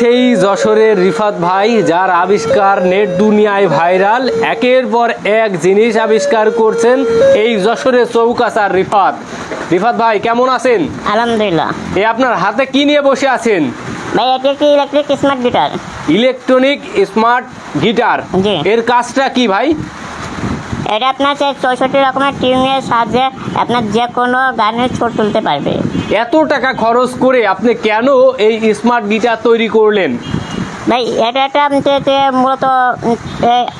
সেই যশোরের রিফাত ভাই যার আবিষ্কার নেট দুনিয়ায় ভাইরাল একের পর এক জিনিস আবিষ্কার করছেন এই যশোরের চৌকাছার রিফাত। রিফাত ভাই কেমন আছেন? আলহামদুলিল্লাহ। এ আপনার হাতে কি নিয়ে বসে আছেন? ভাই এটি একটি electric smart guitar electronic smart guitar এর কাজটা কি ভাই? এটা আপনার চৌষট্টি রকমের টিউনের সাহায্যে আপনার যে কোনো গানের ছোট তুলতে পারবে। এত টাকা খরচ করে আপনি কেন এই স্মার্ট গিটার তৈরি করলেন? ভাই এটা একটা মূলত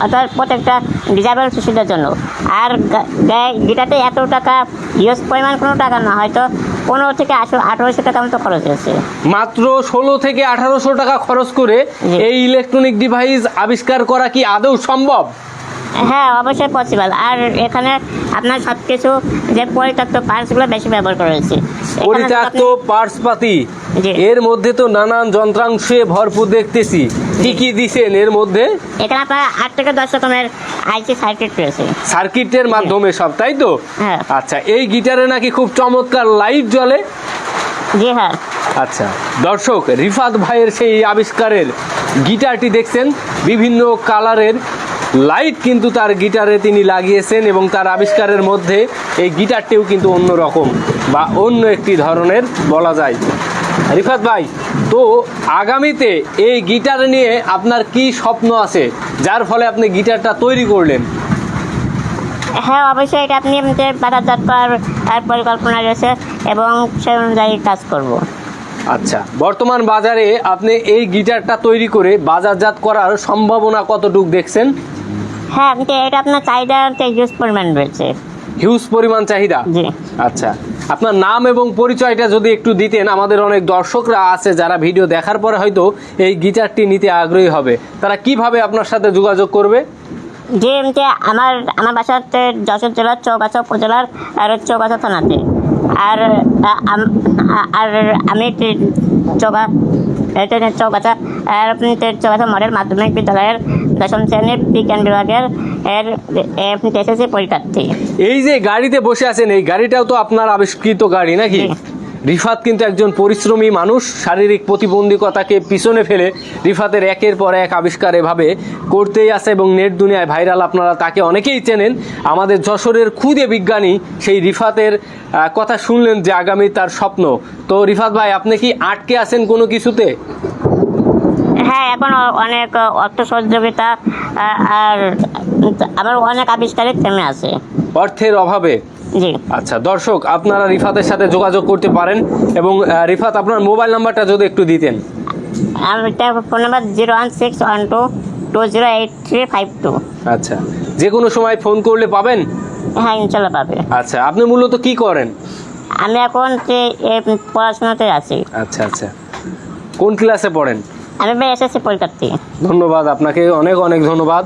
অর্থাৎ প্রত্যেকটা ডিজাবেল শিশুদের জন্য। আর গা- গা- এত টাকা ইউজ পরিমাণ কোনো টাকা না হয়তো পনেরো থেকে আঠেরো আঠেরোশো টাকা মতো খরচ হয়েছে। মাত্র ষোলো থেকে আঠারোশো টাকা খরচ করে এই ইলেকট্রনিক ডিভাইস আবিষ্কার করা কি আদৌ সম্ভব? হ্যাঁ অবশ্যই পসিবল আর এখানে আপনার সব কিছু যে পরিত্যক্ত পার্টসগুলো বেশি ব্যবহার করা হয়েছে। পরিত্যক্ত পার্টসপাতি এর মধ্যে তো নানান যন্ত্রাংশে ভরপুর দেখতেছি। কি কি দিছেন এর মধ্যে? এখানে আপনার আট থেকে দশ রকমের আইসি সার্কিট রয়েছে। সার্কিটের মাধ্যমে সব তাই তো? হ্যাঁ। আচ্ছা এই গিটারে নাকি খুব চমৎকার লাইট জ্বলে? জি হ্যাঁ। আচ্ছা দর্শক রিফাত ভাইয়ের সেই আবিষ্কারের গিটারটি দেখছেন বিভিন্ন কালারের লাইট কিন্তু তার গিটারে তিনি লাগিয়েছেন এবং তার আবিষ্কারের মধ্যে এই গিটারটিও কিন্তু অন্য রকম বা অন্য একটি ধরনের বলা যায়। রিফাত ভাই তো আগামীতে এই গিটার নিয়ে আপনার কি স্বপ্ন আছে? যার ফলে আপনি গিটারটা তৈরি করলেন? হ্যাঁ অবশ্যই এটা আপনি এমনিতে বাজারজাত করার পরিকল্পনা রয়েছে এবং সেই অনুযায়ী কাজ করব। আচ্ছা বর্তমান বাজারে আপনি এই গিটারটা তৈরি করে বাজারজাত করার সম্ভাবনা কতটুক দেখছেন? হ্যাঁ কিন্তু এটা আপনার চাহিদাতে ইউজ পরিমাণ রয়েছে। হিউজ পরিমাণ চাহিদা? জি। আচ্ছা। আপনার নাম এবং পরিচয়টা যদি একটু দিতেন আমাদের অনেক দর্শকরা আছে যারা ভিডিও দেখার পরে হয়তো এই গিটারটি নিতে আগ্রহী হবে। তারা কীভাবে আপনার সাথে যোগাযোগ করবে? যে এমনিতে আমার আমার বাসা হচ্ছে যশোর জেলার চৌগাছা উপজেলার আর চৌগাছা থানাতে। আর আর আমি চৌগা আপনি তে- মডেল মাধ্যমিক বিদ্যালয়ের দশম শ্রেণির বিজ্ঞান বিভাগের এর এসএসসি পরীক্ষার্থী এই যে গাড়িতে বসে আছেন এই গাড়িটাও তো আপনার আবিষ্কৃত গাড়ি নাকি। রিফাত কিন্তু একজন পরিশ্রমী মানুষ। শারীরিক প্রতিবন্ধকতাকে পিছনে ফেলে রিফাতের একের পর এক আবিষ্কার এভাবে করতেই আছে এবং নেট দুনিয়ায় ভাইরাল আপনারা তাকে অনেকেই চেনেন। আমাদের যশোরের খুদে বিজ্ঞানী সেই রিফাতের কথা শুনলেন যে আগামী তার স্বপ্ন। তো রিফাত ভাই আপনি কি আটকে আছেন কোনো কিছুতে? হ্যাঁ এখন অনেক অর্থ সহযোগিতা আর আবার অনেক আবিষ্কারের থেমে আছে। অর্থের অভাবে। আচ্ছা দর্শক আপনারা রিফাতের সাথে যোগাযোগ করতে পারেন এবং রিফাত আপনার মোবাইল নাম্বারটা যদি একটু দিতেন। আমার phone number zero one six one two two zero eight three five two. আচ্ছা যে কোনো সময় ফোন করলে পাবেন? হ্যাঁ ইনশাল্লাহ পাবে। আচ্ছা আপনি মূলত কি করেন? আমি এখন পড়াশোনাতে আছি। আচ্ছা আচ্ছা। কোন ক্লাসে পড়েন? আমি এসএসসি পরীক্ষার্থী। ধন্যবাদ আপনাকে অনেক অনেক ধন্যবাদ।